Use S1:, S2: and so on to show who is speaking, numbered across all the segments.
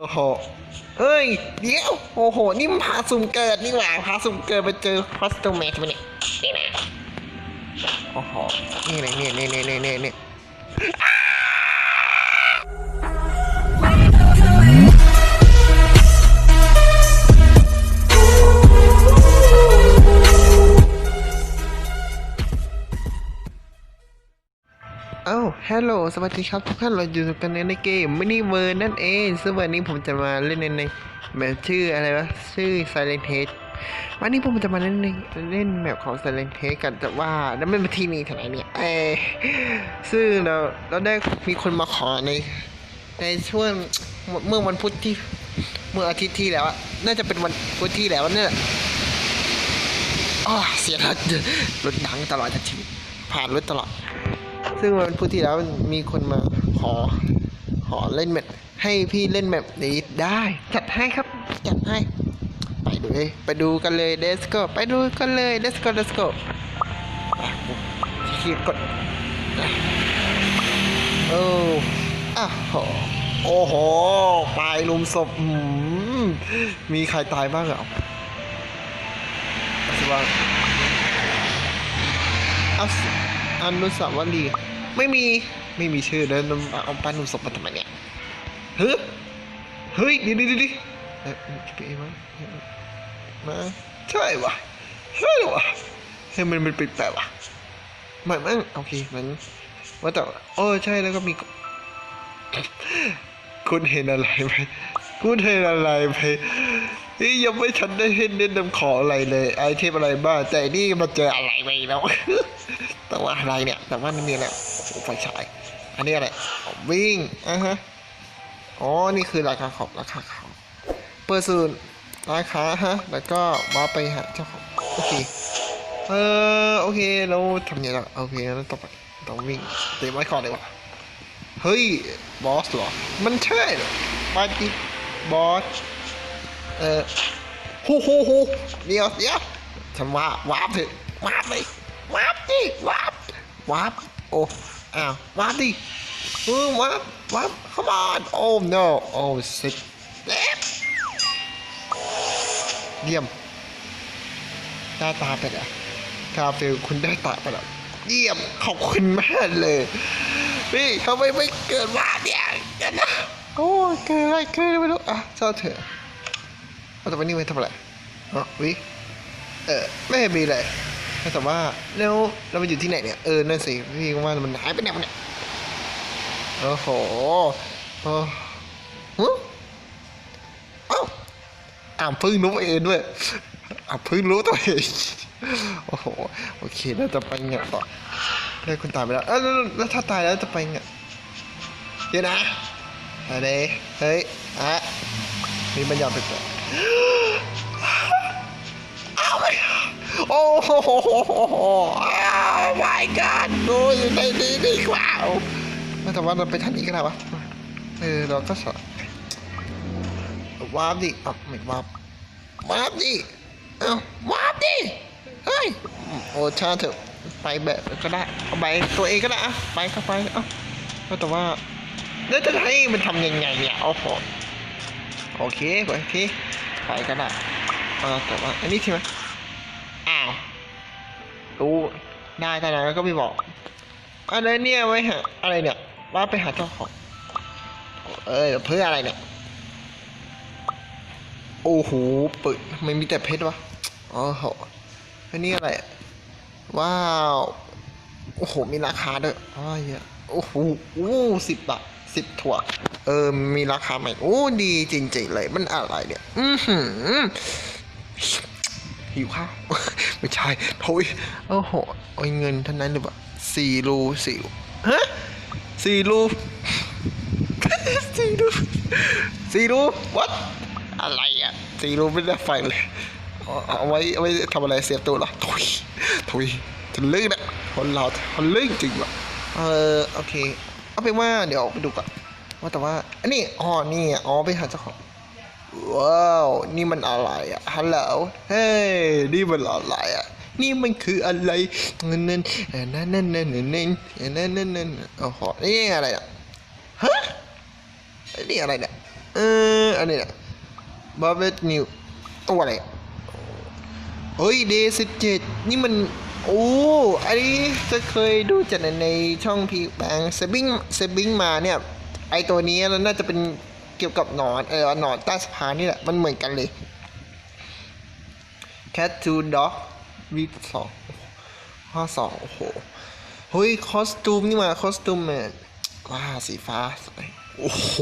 S1: โอ้โห เฮ้ย เดี๋ยว โอ้โห นี่มันพาสุ่มเกิดนี่หว่า พาสุ่มเกิดไปเจอคอสตูมแมทมาเนี่ย นี่นะ โอ้โห นี่เลยนี่นี่นี่นี่นี่ ฮัลโหล สวัสดีครับทุกท่านเราอยู่กันในเกมมินิเวอร์นั่นเอง ซึ่งวันนี้ผมจะมาเล่นในในแบบชื่ออะไรวะ ชื่อ Silent Head วันนี้ผมจะมาเล่นในเล่นแบบของ Silent Head กันแต่ว่าแล้วไม่มาที่นี่ท่ไหร่เนี่ยเออซึ่งเราเราได้มีคนมาขอใน ในช่วงเมื่อวันพุธที่ เมื่ออาทิตย์ที่แล้วอะน่าจะเป็นวันพุธที่แล้วเนี่ยอ๋อเสียรถรถดังตลอดทั้งชีวิตผ่านรถตลอด ซึ่งวันพุธที่แล้วมีคนมาขอขอเล่นแมปให้พี่เล่นแมปนี้ได้ จัดให้ครับจัดให้ ไปดูเลยไปดูกันเลย let's go ไปดูกันเลย let's go let's go อะที่กดอะโอ้อะโหโอ้โหปลายลุมศพมีใครตายบ้างเหรอสิว่าอัสอนุสาวรีย์ ไม่มีไม่มีชื่อแล้วเอาปั้นหนุ่มศพมาทำไมเนี่ยเฮ้ยเฮ้ยดิดิดิดิเอ๊ะเอ๊ะมาใช่วะใช่วะเฮ้ยมันมันแปลกๆวะม่ไม่โอเคมันว่าแต่โอ้ใช่แล้วก็มี คุณเห็นอะไรไหมคุณเห็นอะไรไหมนี่ยังไม่ทันได้เห็นเน้นนำของอะไรเลยไอเทมอะไรบ้างแต่นี่มาเจออะไรไปแล้วแต่ว่าอะไรเนี่ย แต่ว่านี่มีอะไรโอ้โห ไฟฉาย อันนี้อะไร วิ่งอะฮะ อ๋อ นี่คือราคาของราคาของเปิดศูนราคาฮะ แล้วก็มาไปหาเจ้าของ โอเค เออ โอเค เราทำยังไงล่ะโอเคแล้วต่อไปต้องวิ่งเตะไว้ก่อเลยวะเฮ้ย บอสเหรอ มันใช่เหรอปาจิบอส เออฮู้ฮู้ฮู้เดี๋ยวเดี๋ยวฉันว่าวาร์ปเถอะวาร์ปเลยวาร์ปดิวาร์ปวาร์ปโอ้ อ้าววาร์ปดิเออวาร์ปวาร์ป come on oh no oh shit เล็บเยี่ยม ได้ตาไปแล้วคาเฟลคุณได้ตาไปแล้วเยี่ยมขอบคุณมากเลยพี่ทำไมไม่เกิดมาเนี่ยนะโอ้เกิดอะไรเกิดไม่รู้อะเจ้าเถอะเอาแต่วันนี้ไว้ทำอะไรอ๋อวิเออไม่เห็นมีเลย แต่ว่าแล้วเราไปอยู่ที่ไหนเนี่ย เออ นั่นสิ พี่ก็ว่ามันหายไปไหนวะเนี่ย โอ้โหโอ้ฮึอ้าวอ่าเพิ่งรู้เองด้วยอ่าเพิ่งรู้ตัวเอง โอ้โห โอเคแล้วจะไปไงต่อได้คุณตายไปแล้วเอ้าแล้วถ้าตายแล้วจะไปไงเดี๋ยวนะอะไรเฮ้ยอะมีบรรยากาศแปลกๆเอาไป โอ้โหอ้าว my god ดูอยู่ในนี้ดีกว่าแต่ว่าเราไปท่างนี้ก็ได้วะเออเราก็สอวาร์ปดิอะไม่วาร์ปวาร์ปดิเอ้าวาร์ปดิเฮ้ยโอ้ชาเถอะไปแบบก็ได้เอาไปตัวเองก็ได้อะไปก็ไปเอ้าแต่ว่าแล้วจะให้มันทำยังไงเนี่ยโอ้โหโอเคโอเคไปก็ได้เออแต่ว่าอันนี้ใช่ไหม รู้ได้แต่ไหนก็ไม่บอกอะไรเนี่ยไว้หาอะไรเนี่ยว่าไปหาเจ้าของเออเพื่ออะไรเนี่ยโอ้โหเปิดไม่มีแต่เพชรวะอ๋อโหอันนี้อะไรว้าวโอ้โหมีราคาด้วยอ๋อเยอะโอ้โหโอ้สิบบาทสิบถั่วเออมีราคาใหม่โอ้ดีจริงๆเลยมันอะไรเนี่ยอือหือ หิวข้าว ไม่ใช่โถยโอ้โหโอ้ยเงินเท่านั้นหรือเปล่าสี่รูสี่รูฮะสี่รูสี่รูสี่รู what อะไรอะสี่รูไม่ได้ไฟเลยเอาเอาไว้เอาไว้ทำอะไรเสียบตัวเหรอถุยถุยทะลึ่งนะคนเราทะลึ่งจริงว่ะเออโอเค เอาเป็นว่าเดี๋ยวออกไปดูก่อนว่าแต่ว่า อันนี้อ๋อนี่อะอ๋อไปหาเจ้าของ ว้าว นี่มันอะไรอะฮัลโหล เฮ้ย นี่มันอะไรอะนี่มันคืออะไรนั่นนั่นนั่นนั่นนั่นนั่นนั่นนั่นนั่นนั่นโอ้โหนี่อะไรอะฮะนี่อะไรเนี่ยเอออันนี้เนี่ยบาร์เบนิวตัวอะไรอะเฮ้ยเดย์สิบเจ็ดนี่มันโอ้อันนี้จะเคยดูจากในช่องพีแบงเซบิงเซบิงมาเนี่ยไอตัวนี้แล้วน่าจะเป็น เกี่ยวกับหนอนเออหนอนใต้สะพานนี่แหละ มันเหมือนกันเลย cat to dog วีสองห้าสองโอ้โหเฮ้ยคอสตูมนี่มาคอสตูมแมนว้าสีฟ้าสวยโอ้โห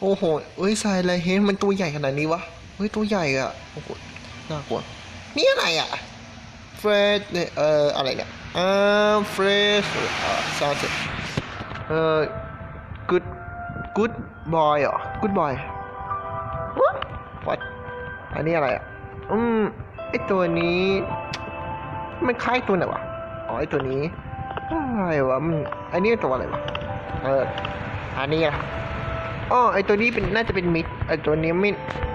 S1: โอ้โหเฮ้ยใส่อะไรเฮ้ยมันตัวใหญ่ขนาดนี้วะเฮ้ยตัวใหญ่อะโอ้โหน่ากลัวนี่อะไรอะเฟรดเนี่ยเอ่ออะไรเนี่ยอ่าเฟรดเอ่อซาเซเอ่อ good good boy เหรอ good boy what อันนี้อะไรอะ อืม ไอตัวนี้ มันคล้ายตัวไหนวะ อ๋อ ไอตัวนี้ อะไรวะ มัน อันนี้ตัวอะไรวะ เออ อันนี้อะอ๋อไอตัวนี้เป็น น่าจะเป็นมิด ไอตัวนี้ไม่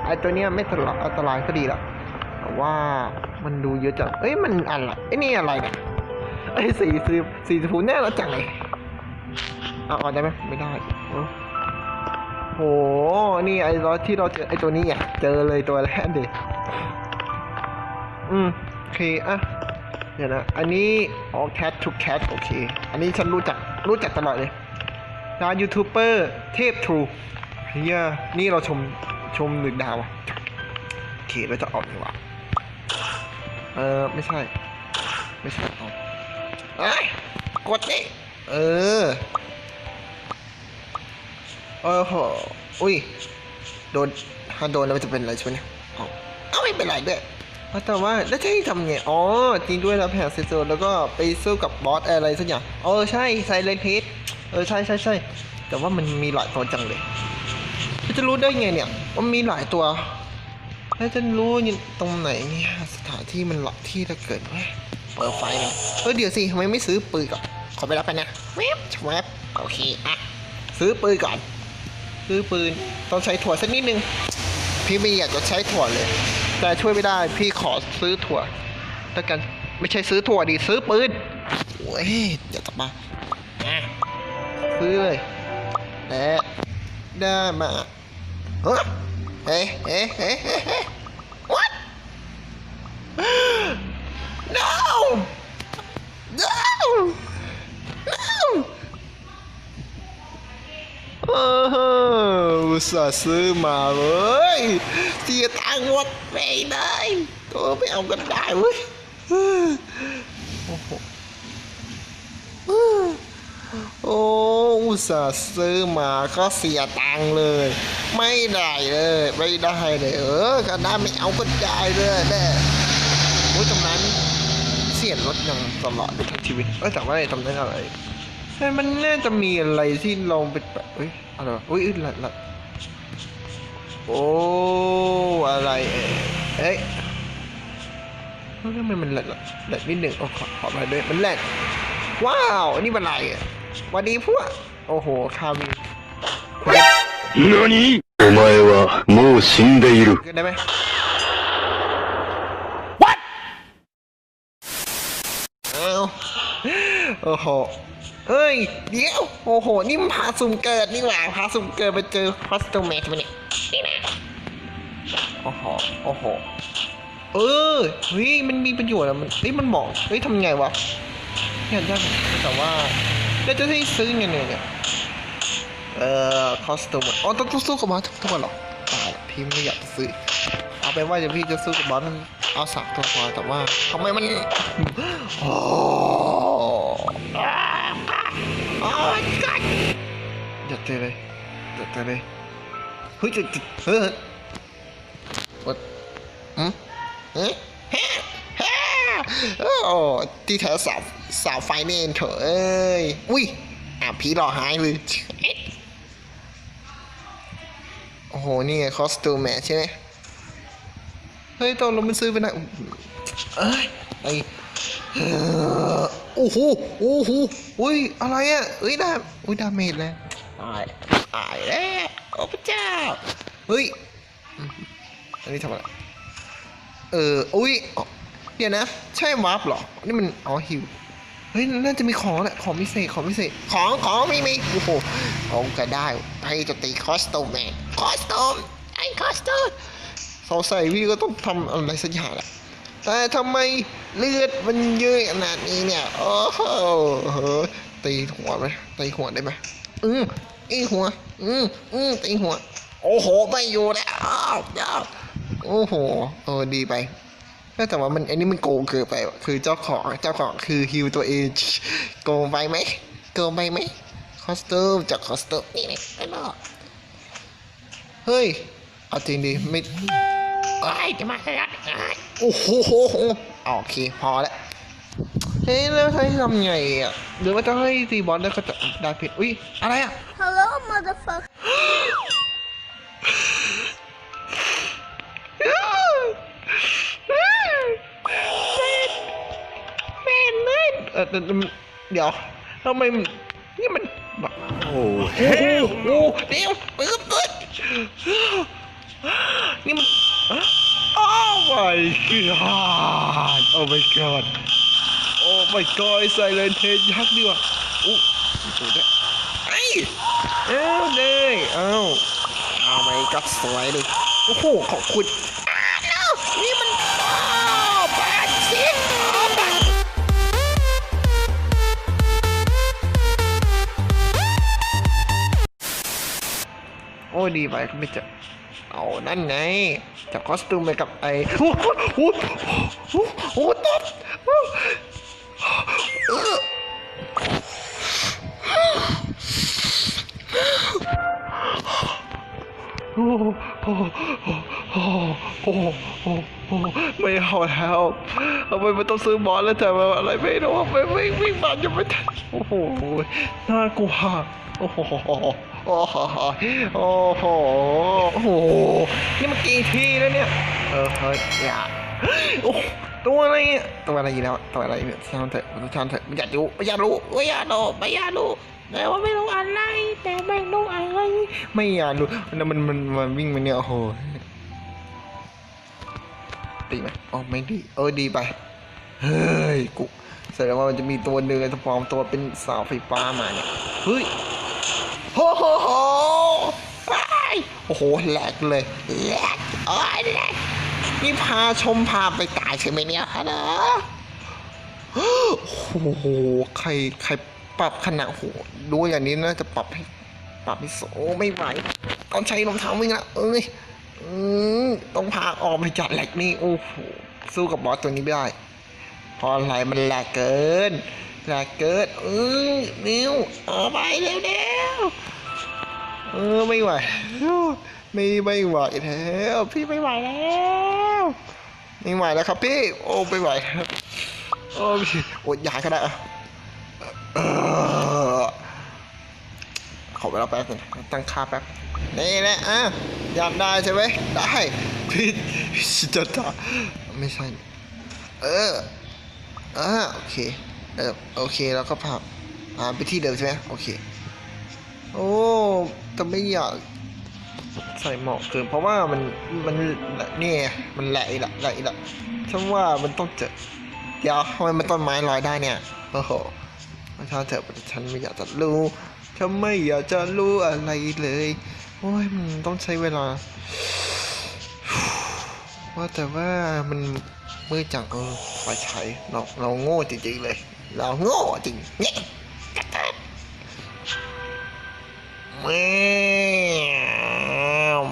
S1: ไอตัวเนี้ยไม่ตลาดอันตรายก็ดีละแต่ว่ามันดูเยอะจัง เอ้ย มันอะไรไอ้นี่อะไรเนี่ย ไอ้สีสีสีชมพูแน่แล้วจังเลยเอาออกได้ไหมไม่ได้เออโห นี่ไอ้รถที่เราเจอไอ้ตัวนี้อะเจอเลยตัวแรกดิอืมโอเคอะเดี๋ยวนะอันนี้อ๋อ cat to cat โอเค อันนี้ฉันรู้จักรู้จักตลอดเลยดาวยูทูบเบอร์เทพทรูเฮียนี่เราชมชมหนึ่งดาวอะโอเคเราจะออกดีกว่าเออไม่ใช่ ไม่ใช่เอาเอ้ยกดดิเออ โอ้โห อุ้ย โดนถ้าโดนแล้วมันจะเป็นอะไรใช่ไหมเนี่ยเอาเอาไม่เป็นไรด้วยแต่ว่าแล้วจะให้ทำไง อ๋อ จริงด้วยเราแพ้เซโซแล้วก็ไปสู้กับบอสอะไรสักอย่าง เออ ใช่ไซเลนเฮดเออ ใช่ใช่ใช่ แต่ว่ามันมีหลายตัวจังเลย จะรู้ได้ไงเนี่ยว่ามีหลายตัว แล้วจะรู้ยู่ตรงไหนเนี่ยสถานที่มันหลักที่จะเกิดเว้ยเปิดไฟเลยเออเดี๋ยวสิทำไมไม่ซื้อปืนก่อน ขอไปรับกันนะแวบแวบโอเค อะ ซื้อปืนก่อน ซื้อปืนต้องใช้ถั่วสักนิดนึง พี่ไม่อยากจะใช้ถั่วเลย แต่ช่วยไม่ได้พี่ขอซื้อถั่วแล้วกันไม่ใช่ซื้อถั่วดิซื้อปืนโอ้ยอย่าตบมาซื้อเลยและได้มาเฮ้เฮ้เฮ้เฮ้เฮ้ what no no no อออุตส่าห์ซื้อมาเว้ยเสียตังค์หมดไม่ได้ตัวไม่เอากันได้เว้ยโอ้โหโอ้อุตส่าห์ซื้อมาก็เสียตังค์เลย ไม่ได้เลย ไม่ได้เลย เออก็ได้ไม่เอาก็ได้เลยแม่โอ้ยตรงนั้นเสียรถยังตลอดทั้งชีวิตเอ้ยแต่ว่าไอ้ตรงนั้นอะไร แต่มันน่าจะมีอะไรที่เราเป็นแบบเอ้ยอะไรวะอุ้ยอึดละละโอ้อะไรเอ่ยเอ้ยเฮ้ยทำไมมันแหลกละแหลกนิดหนึ่งโอ้ขอขอไปด้วยมันแหลกว้าวอันนี้มันอะไรอ่ะวันนี้พวกโอ้โหคาวิน
S2: 何お前はもう死んでいる。
S1: ขึ้นได้ไหม อ้าวโอ้โห เฮ้ย เดี๋ยว โอ้โห นี่มันพาสุ่มเกิดนี่หว่าพาสุ่มเกิดไปเจอคอสตูมแมทมาเนี่ยนี่นะโอ้โห โอ้โห เออ เฮ้ย มันมีประโยชน์อะมันเฮ้ยมันบอกเฮ้ยทำไงวะอยากได้แต่ว่าแล้วจะให้ซื้อไงเนี่ยเนี่ยเอ่อคอสตูมอ๋อต้องต้สู้กับบอสทุกตัวหรอตายพี่ไม่อยากจะซื้อ เอาเป็นว่าเดี๋ยวพี่จะสู้กับบอสเอาสักตัวพอแต่ว่าทำไมมันโอ้ โอ้ my god อย่าเจอเลยอย่าเจอเลยเฮ้ยจะเฮ้ยวัดอืมเอ๊ะฮะฮะโอ้ที่แท้สาวสาวไฟเนนเถอะเอ้ย อุ้ย อะผีหล่อหายเลย โอ้โห นี่ไงคอสตูมแมทใช่ไหมเฮ้ยตอนเราไม่ซื้อไปไหนเอ้ยไอเอ่อ โอ้โหโอ้โหอุ้ยอะไรอะเอ้ยดาอุ้ยดาเมจแล้วตายตายแล้วโอ้พระเจ้าเฮ้ยอืมอันนี้ทำอะไรเอออุ้ยอ๋อเดี๋ยวนะ ใช่วาร์ปเหรอ นี่มันอ๋อฮิวเฮ้ยน่าจะมีของแหละของพิเศษของพิเศษของของไม่มีโอ้โหของก็ได้ให้จะตีคอสตูมแมนคอสตูมไอ้สเตอร์เขาใส่พี่ก็ต้องทำอะไรสักอย่างแหละ แต่ทำไมเลือดมันเยอะขนาดนี้เนี่ย โอ้โหเฮ้ยตีหัวไหมตีหัวได้ไหมอืมตีหัว อืมอืมตีหัว โอ้โห ไม่อยู่แล้วอ้าวอ้าโอ้โห เออ ดีไปแต่ว่ามันอันนี้มันโกงเกินไปว่ะคือเจ้าของเจ้าของคือฮิวตัวเองโกงไปไหมโกงไปไหมคอสตูมจากคอสตูมนี่นี่ไอ้นอกเฮ้ย เอาจริงดิไม่ไอ้จะมาขยัน โอ้โหโหโหเอาโอเคพอแล้วเฮ้ยแล้วให้ทำไงอะหรือว่าจะให้ตีบอลแล้วก็จะได้ผิดอุ้ยอะไรอะ
S3: Hello, motherfucker.
S1: แม่นเลยเออแต่แต่เดี๋ยวทำไมมันนี่มันแบบโอ้โหโอ้โหเดี๋ยวปึ๊บปึ๊บนี่มันโอ้ my god โอ้ my god โอ้ my god ใส่เลนเทนยักษ์ดีว่ะโอ้สวยด้วยไอ้เอ้าเลยเอ้าเอาไปกับสวยเลยโอ้โหขอบคุณอ้าว no นี่มันอ้าวบาดเจ็บอ้าวบาดโอ้ยดีไปก็ไม่เจะเอานั่นไงจากคอสตูมไปกับไอ้ โอ้โหโอ้โอ้โหตบเออโอ้โหโอ้โหโอ้โอ้โอ้ไม่เอาแล้วทำไมมันต้องซื้อบอลแล้วแต่ว่าอะไรไม่รู้ไม่ไม่วิ่งมาจะไม่ทันโอ้โหน่ากลัวโอ้โหโอ้โหโอ้โหโอ้โหนี่มันกี่ทีแล้วเนี่ยเออเฮ้ยอย่าโอ้ ตัวอะไรเนี่ยตัวอะไรอีกแล้วตัวอะไรเนี่ยช่างเถอะช่างเถอะไม่อยากรู้ไม่อยากรู้ไม่อยากรู้ไม่อยากรู้แต่ว่าไม่รู้อะไร แต่ไม่รู้อะไร ไม่อยากรู้แล้วมันมันมันวิ่งมาเนี่ยโอ้โหดีไหมอ๋อไม่ดีเออดีไปเฮ้ยกูแสดงว่ามันจะมีตัวหนึ่งไอ้ตัวปลอมตัวเป็นสาวไฟฟ้ามาเนี่ยเฮ้ยโอ้โหอ้ายโอ้โหแหลกเลยแหลกโอ้ยแหลก นี่พาชมพาไปตายใช่ไหมเนี่ยฮะนะโอ้โห ใครใครปรับขนาดโอ้โหดูอย่างนี้น่าจะปรับให้ปรับให้โซไม่ไหวต้องใช้รองเท้าวิ่งละเอ้ยต้องพาออกไปจัดแหลกนี่โอ้โหสู้กับบอสตัวนี้ไม่ได้พราะอะไรมันแหลกเกินแหลกเกินเออนิ้วเอาไปเร็วเร็วๆเออไม่ไหว ไม่ไม่ไหวแล้วพี่ไม่ไหวแล้วไม่ไหวแล้วครับพี่โอ้ไม่ไหวครับโอ้พี่อดอยากก็ได้อะขอเวลาแป๊บนึงตั้งค่าแป๊บนี่แหละอะอยากได้ใช่ไหมได้พี่พี่จะตาไม่ใช่เอออ่าโอเคเออโอเคแล้วก็พาพาไปที่เดิมใช่ไหมโอเค โอ้แต่ไม่อยาก ใส่หมอกเกินเพราะว่ามันมันนี่มันแหละอีกละแหละอีกละฉันว่ามันต้องเจอเดี๋ยวทำไมมันต้นไม้ลอยได้เนี่ยโอ้โหถ้าเถอะฉันไม่อยากจะรู้ฉันไม่อยากจะรู้อะไรเลยโอ้ยมันต้องใช้เวลาว่าแต่ว่ามันมืดจังเออไฟฉายเราเราโง่จริงๆเลย เราโง่จริงเนี่ยแมว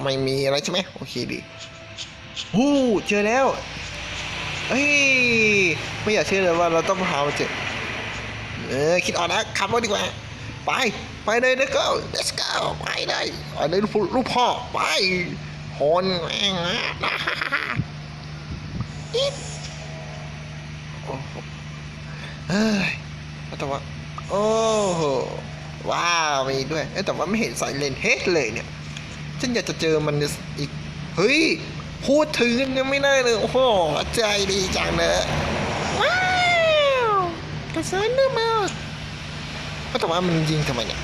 S1: ไม่มีอะไรใช่ไหมโอเคดีฮู้เจอแล้วเฮ้ยไม่อยากเชื่อเลยว่าเราต้องหามาเจอเออคิดออกนะขับรถดีกว่า ไปไปเลย let's go let's go ไปเลยไปเลยลูกลูกพ่อไปโหนแม่งนะเฮ้ยแต่ว่าโอ้โหว้าวมีด้วยเอ้ยแต่ว่าไม่เห็นสายเลนเฮดเลยเนี่ย ฉันอยากจะเจอมันอีก เฮ้ย พูดถึงยังไม่ได้เลย โอ้โห ใจดีจังเลยว้าวกระสุนนึกมากแต่ว่ามันยิงทำไมเนี่ย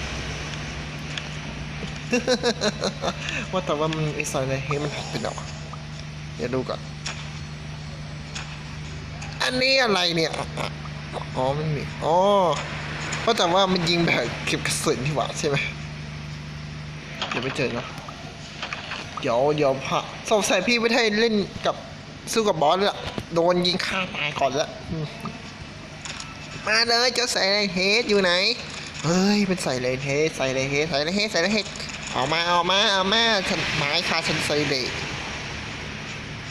S1: ว่าแต่ว่ามันไอ้สายเลนเฮดมันหักไปไหนวะเดี๋ยวดูก่อน อันนี้อะไรเนี่ย อ๋อไม่มี อ๋อเพราะแต่ว่ามันยิงแบบเก็บกระสุนที่หว่าใช่ไหมเดี๋ยวไปเจอเนาะเก็บ ดี๋ยวเดี๋ยวพะสงสัยพี่ไม่ได้เล่นกับสู้กับบอสละโดนยิงฆ่าตายก่อนแล้วมาเลยเจ้าใส่ไรเฮดอยู่ไหน เฮ้ยเป็นใส่ไรเฮดใส่ไรเฮดใส่ไรเฮดใส่ไรเฮดเอามาเอามาเอามาฉันหมายคาฉันใส่เด็ก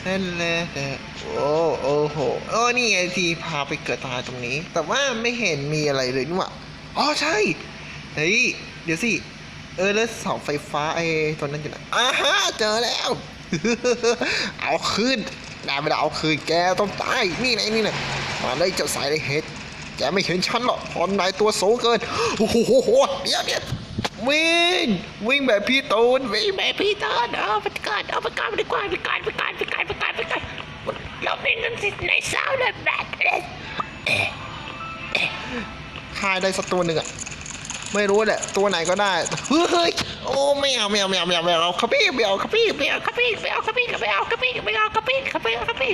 S1: นั่นแหละแต่โอ้โอ้โหเออนี่ไงที่พาไปเกิดตายตรงนี้ แต่ว่าไม่เห็นมีอะไรเลยนี่หว่าอ๋อใช่เฮ้ยเดี๋ยวสิ เออแล้วเสาไฟฟ้าไอ้ตัวนั้นอยู่ไหนอ่าฮะเจอแล้ว เอาคืนได้ไม่ได้เอาคืนแกต้องตายนี่ไหนนี่ไหนมาเลยเจ้าสายเลยเฮ็ดแกไม่เห็นฉันหรอกพอนายตัวสูงเกินโอ้โหโหโหเดี๋ยวเดี๋ยววิ่งวิ่งแบบพี่ตูนวิ่งแบบพี่ตูนเอาไปก่อนเอาไปก่อนไปก่อนไปก่อนไปก่อนไปก่อนไปก่อนไปก่อนเราเป็นนันสิในสาวเลยแบบเอ๊ะเอ๊ะเอ๊ะฆ่าได้สักตัวหนึ่งอะ ไม่รู้แหละ ตัวไหนก็ได้ เฮ้ย โอ้ไม่เอาไม่เอาไม่เอาไม่เอาไม่เอาครับพี่ไม่เอาครับพี่ไม่เอาครับพี่ไม่เอาครับพี่ไม่เอาครับพี่ไม่เอาครับพี่ครับพี่ครับพี่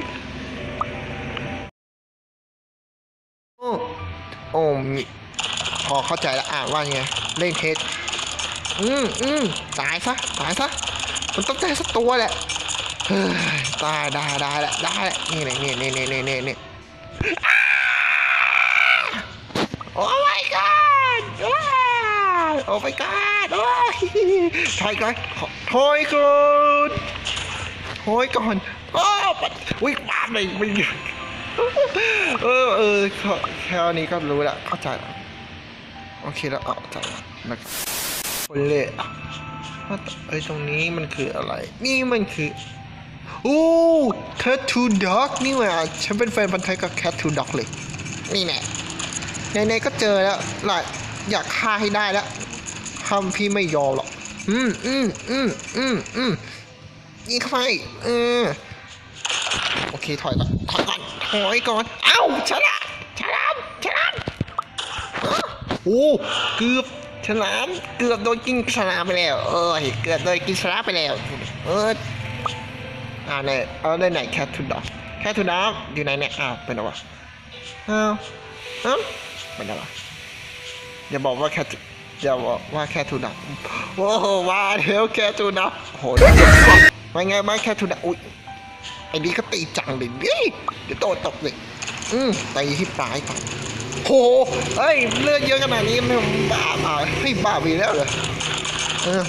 S1: โอ้โอ้มีพอเข้าใจแล้วอ่านว่าไง เล่นเทสอืมอืมตายซะตายซะ มันต้องได้สักตัวแหละเฮ้ยตายได้ได้แหละได้แหละนี่นี่นี่นี่นี่นี่นี่ โอ้ my god ว้าวโอ้ my god โอ้ยถอยก่อนถอยก่อนถอยก่อนโอ้ปัดวิ่งมาไม่ไม่เออเออแค่นี้ก็รู้ละเข้าใจละโอเคแล้วเอาใจละนะครับคนเละว่าต่เอ้ยตรงนี้มันคืออะไร นี่มันคือโอ้ cat to dog นี่หว่าฉันเป็นแฟนพันธ์ไทยกับ cat to dog เลย นี่แน่ในๆก็เจอแล้วหลายอยากฆ่าให้ได้แล้ว ทำพี่ไม่ยอมหรอก อืมอืมอืมอืมอืมยิงเข้าไปเออโอเค ถอยก่อน ถอยก่อน ถอยก่อน เอ้าฉลามฉลามฉลามอ้าวโอ้เกือบฉลามเกือบโดนกินฉลามไปแล้วเออเกือบโดนกินฉลามไปแล้วเอออ่าเนี่ยเอาได้ไหนแคททูดอกแคททูดอกอยู่ไหนเนี่ยอ้าวเป็นอะไรวะอ้าวเอ้ามันอะไรอย่าบอกว่าแค่ อย่าบอกว่าแค่ทุนดับโอ้โหมาเดี๋ยวแค่ทุนดับโหว่าไงบ้าแค่ทุนดับอุ้ยไอ้นี่ก็ตีจังเลยนี่เดี๋ยวโดนตกเลยอืมตีที่ปลายก่อนโหเอ้ยเลือดเยอะขนาดนี้มันบ้าเปล่าให้บ้าไปแล้วเหรอเออ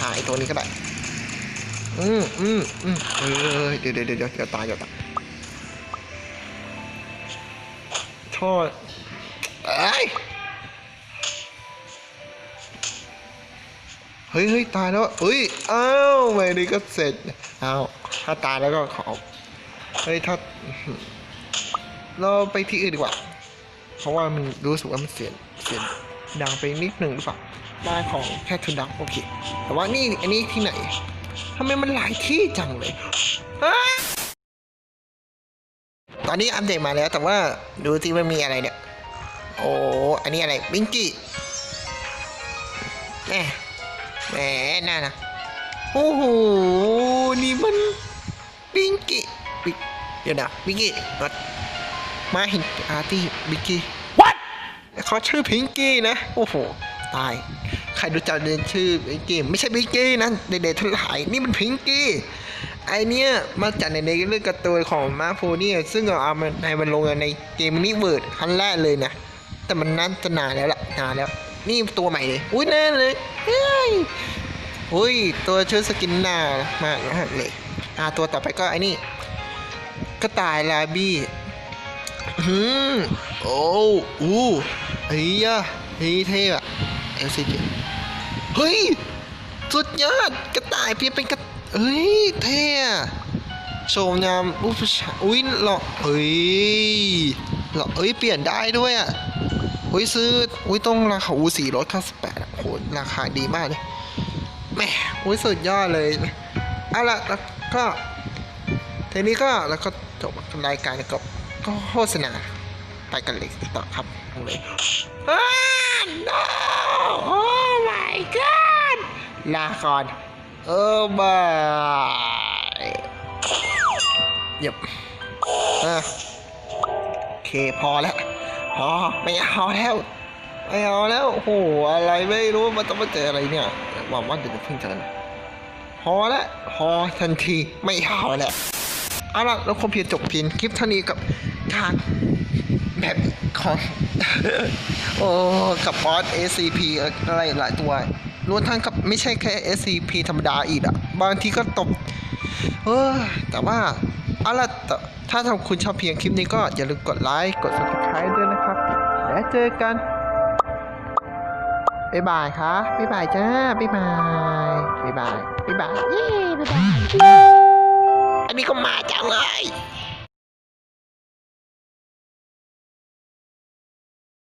S1: หายตัวนี้ก็ได้อืมอืมอืมเออเดี๋ยวเดี๋ยวเดี๋ยวเดี๋ยวตายเดี๋ยวตายโทษเอ้ย ฮ้ยเฮ้ยตายแล้วเฮ้ยอ้าวไม่ด้ก็เสร็จอ้าวถ้าตายแล้วก็ขอเฮ้ยถ้าเราไปที่อื่นดีกว่า เพราะว่ามันรู้สึกว่ามันเสียงเสียงดังไปนิดหนึ่งหรือเปล่าบ้านของแค่ทุนดังโอเค แต่ว่านี่อันนี้ที่ไหนทำไมมันหลายที่จังเลยตอนนี้อัปเดตมาแล้วแต่ว่าดูสิว่ามีอะไรเนี่ย โอ้อันนี้อะไรบิงกี้แหม แหมน่านะโอ้โห นี่มันบิงกี้บิเดี๋ยวนะบิงกี้มามาเห็นอาร์ตี้บิงกี้ what เขาชื่อพิงกี้นะ โอ้โห ตาย ใครรู้จักเรียนชื่อบิงกี้ ไม่ใช่บิงกี้นะเด็กๆทั้งหลายนี่มันพิงกี้ไอเนี้ยมาจากในในเรื่องการ์ตูนของมาโฟเนี่ยซึ่งเอามาในมันลงในเกมมินิเวิร์ดครั้งแรกเลยนะ แต่มันน่าจะนานแล้วล่ะนานแล้ว นี่ตัวใหม่เลยอุ้ยแน่เลยเฮ้ยอุ้ยตัวชื่อสกินหน้ามากนะเลยอ่าตัวต่อไปก็ไอ้นี่กระต่ายลาบี้อืมโอ้อู้ไอ้ยะนี่เท่อะเอลซีเฮ้ย สุดยอดกระต่ายเปลี่ยนเป็นกระเอ้ย เท่อะโชว์งามอุ้ยอุ้ยหล่อเอ้ยหล่อเอ้ย เปลี่ยนได้ด้วยอะ อุ้ยซื้ออุ้ยต้องราคาอู้สี่ร้อยเก้าสิบแปดโหราคาดีมากเลยแหม่อุ้ยสุดยอดเลยเอาละแล้วก็ทีนี้ก็แล้วก็จบรายการกับก็โฆษณาไปกันเลยต่อครับเลยอ้า no oh my god ลาก่อนเออบายเย็บอะโอเคพอแล้ว พอไม่เอาแล้วไม่เอาแล้วโอ้โหอะไรไม่รู้มันต้องมาเจออะไรเนี่ยหวังว่าเดี๋ยวจะเพิ่งเจอนะพอละพอทันทีไม่เอาแล้วเอาล่ะแล้วคงเพียงจบเพียงคลิปเท่านี้กับทางแบบของโอ้กับบอส SCP อะไรหลายตัวรวมทั้งกับไม่ใช่แค่ SCP ธรรมดาอีกอะบางทีก็ตบเออแต่ว่า เอาล่ะถ้าทำคุณชอบเพียงคลิปนี้ก็อย่าลืมกดไลค์ กด subscribe ด้วยนะครับ แล้วเจอกัน บ๊ายบายครับบ๊ายบายจ้า บ๊ายบาย บ๊ายบาย บ๊ายบาย เย้ บ๊ายบาย อันนี้ก็มาจังเลย